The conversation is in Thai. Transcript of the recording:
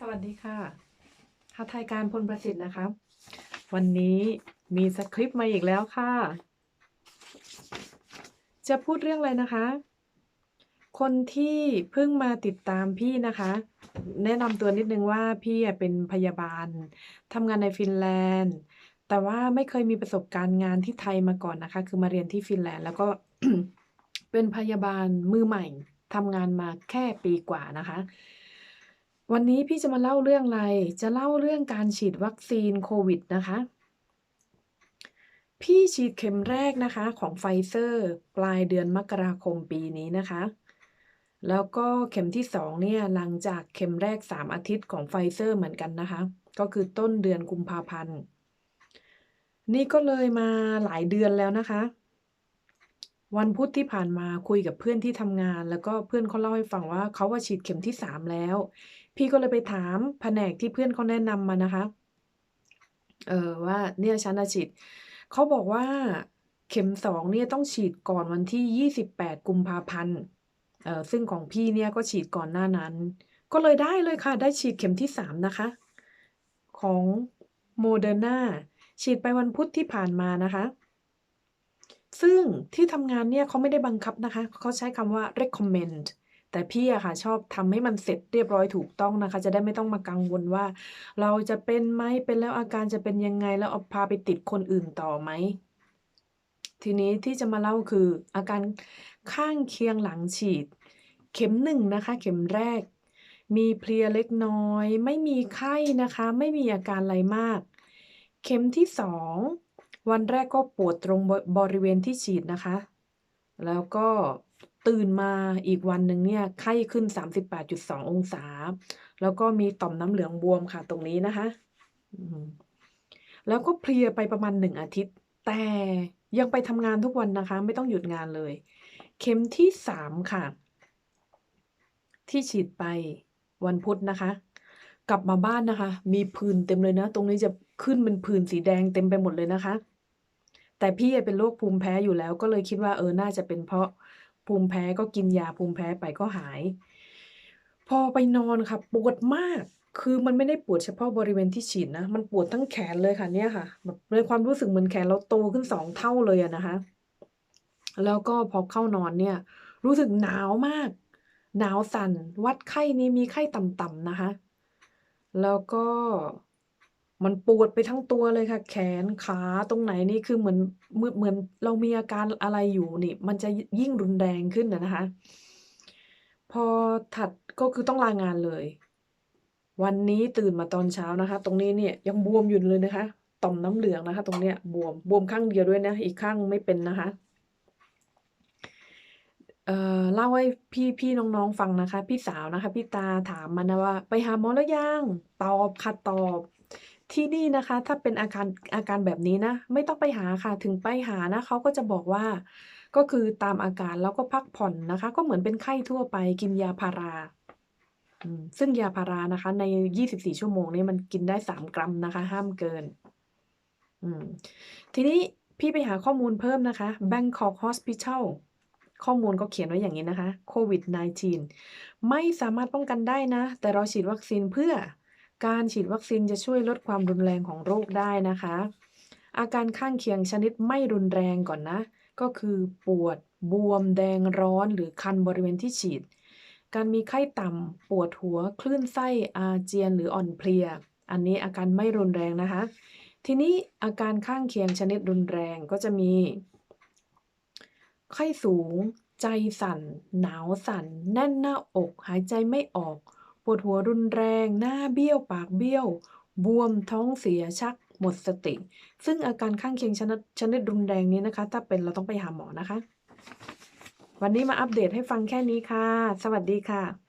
สวัสดีค่ะทัทายการพลประสิทธิ์นะคะ วันนี้มีสคริปต์มาอีกแล้วค่ะ จะพูดเรื่องอะไรนะคะ คนที่เพิ่งมาติดตามพี่นะคะ แนะนำตัวนิดนึงว่าพี่เป็นพยาบาลทำงานในฟินแลนด์ แต่ว่าไม่เคยมีประสบการณ์งานที่ไทยมาก่อนนะคะ คือมาเรียนที่ฟินแลนด์ แล้วก็เป็นพยาบาลมือใหม่ทำงานมาแค่ปีกว่านะคะ วันนี้พี่จะมาเล่าเรื่องอะไร จะเล่าเรื่องการฉีดวัคซีนโควิดนะคะ พี่ฉีดเข็มแรกนะคะของไฟเซอร์ปลายเดือนมกราคมปีนี้นะคะ แล้วก็เข็มที่สองเนี่ยหลังจากเข็มแรก 3 อาทิตย์ของไฟเซอร์เหมือนกันนะคะ ก็คือต้นเดือนกุมภาพันธ์ นี่ก็เลยมาหลายเดือนแล้วนะคะ วันพุธที่ผ่านมาคุยกับเพื่อนที่ทำงาน แล้วก็เพื่อนเขาเล่าให้ฟังว่าเขาว่าฉีดเข็มที่สามแล้ว พี่ก็เลยไปถามแผนกที่เพื่อนเขาแนะนำมานะคะ เออว่าเนี่ยฉันน่ะฉีดเขาบอกว่าเข็มสองเนี่ยต้องฉีดก่อนวันที่ยี่สิบแปดกุมภาพันธ์เออซึ่งของพี่เนี่ยก็ฉีดก่อนหน้านั้น ก็เลยได้เลยค่ะ ได้ฉีดเข็มที่สามนะคะ ของโมเดอร์นาฉีดไปวันพุธที่ผ่านมานะคะ ซึ่งที่ทำงานเนี่ยเขาไม่ได้บังคับนะคะ เขาใช้คำว่า recommend แต่พี่อะค่ะชอบทำให้มันเสร็จเรียบร้อยถูกต้องนะคะ จะได้ไม่ต้องมากังวลว่า เราจะเป็นไหมเป็นแล้วอาการจะเป็นยังไงแล้วเอาพาไปติดคนอื่นต่อไหมทีนี้ที่จะมาเล่าคืออาการข้างเคียงหลังฉีด เข็มหนึ่งนะคะ เข็มแรก มีเพลียเล็กน้อย ไม่มีไข้นะคะ ไม่มีอาการอะไรมาก เข็มที่สอง วันแรกก็ปวดตรงบริเวณที่ฉีดนะคะ แล้วก็ตื่นมาอีกวันหนึ่งเนี่ยไข้ขึ้น 38.2 องศา แล้วก็มีต่อมน้ำเหลืองบวมค่ะตรงนี้นะคะ แล้วก็เพลียไปประมาณหนึ่งอาทิตย์ แต่ยังไปทำงานทุกวันนะคะ ไม่ต้องหยุดงานเลย เข็มที่สามค่ะ ที่ฉีดไปวันพุธนะคะ กลับมาบ้านนะคะ มีผื่นเต็มเลยนะ ตรงนี้จะขึ้นเป็นผื่นสีแดงเต็มไปหมดเลยนะคะ แต่พี่เป็นโรคภูมิแพ้อยู่แล้ว ก็เลยคิดว่าเออ น่าจะเป็นเพราะภูมิแพ้ก็กินยาภูมิแพ้ไปก็หาย พอไปนอนค่ะ ปวดมาก คือมันไม่ได้ปวดเฉพาะบริเวณที่ฉีดนะ มันปวดทั้งแขนเลยค่ะเนี่ยค่ะแบบในความรู้สึกเหมือนแขนเราโตขึ้นสองเท่าเลยอะนะคะ แล้วก็พอเข้านอนเนี่ย รู้สึกหนาวมาก หนาวสั่น วัดไข้นี่มีไข้ต่ำๆนะคะ แล้วก็ มันปวดไปทั้งตัวเลยค่ะ แขนขาตรงไหนนี่คือเหมือนเหมือนเหมือนเรามีอาการอะไรอยู่นี่ มันจะยิ่งรุนแรงขึ้นนะคะ พอถัดก็คือต้องลางานเลย วันนี้ตื่นมาตอนเช้านะคะ ตรงนี้เนี่ยยังบวมอยู่เลยนะคะ ต่อมน้ำเหลืองนะคะ ตรงเนี้ยบวมบวมข้างเดียวด้วยนะ อีกข้างไม่เป็นนะคะเอ่อเล่าให้พี่พี่น้องๆฟังนะคะ พี่สาวนะคะ พี่ตาถามมานะว่า ไปหาหมอแล้วยังตอบค่ะตอบ ที่นี่นะคะถ้าเป็นอาการอาการแบบนี้นะ ไม่ต้องไปหาค่ะถึงไปหานะเขาก็จะบอกว่า ก็คือตามอาการแล้วก็พักผ่อนนะคะ ก็เหมือนเป็นไข้ทั่วไปกินยาพาราซึ่งยาพารานะคะ ใน 24 ชั่วโมงนี้มันกินได้ 3 กรัมนะคะ ห้ามเกินทีนี้พี่ไปหาข้อมูลเพิ่มนะคะ Bangkok Hospital ข้อมูลก็เขียนไว้อย่างนี้นะคะโควิด -19 ไม่สามารถป้องกันได้นะ แต่เราฉีดวัคซีนเพื่อ การฉีดวัคซีนจะช่วยลดความรุนแรงของโรคได้นะคะ อาการข้างเคียงชนิดไม่รุนแรงก่อนนะ ก็คือปวดบวมแดงร้อนหรือคันบริเวณที่ฉีด การมีไข้ต่ำปวดหัว คลื่นไส้อาเจียนหรืออ่อนเพลีย อันนี้อาการไม่รุนแรงนะคะ ทีนี้อาการข้างเคียงชนิดรุนแรงก็จะมี ไข้สูง ใจสั่น หนาวสั่น แน่นหน้าอก หายใจไม่ออก ปวดหัวรุนแรง หน้าเบี้ยวปากเบี้ยว บวมท้องเสียชักหมดสติ ซึ่งอาการข้างเคียงชนิดชนิดรุนแรงนี้นะคะ ถ้าเป็นเราต้องไปหาหมอนะคะ วันนี้มาอัปเดตให้ฟังแค่นี้ค่ะ สวัสดีค่ะ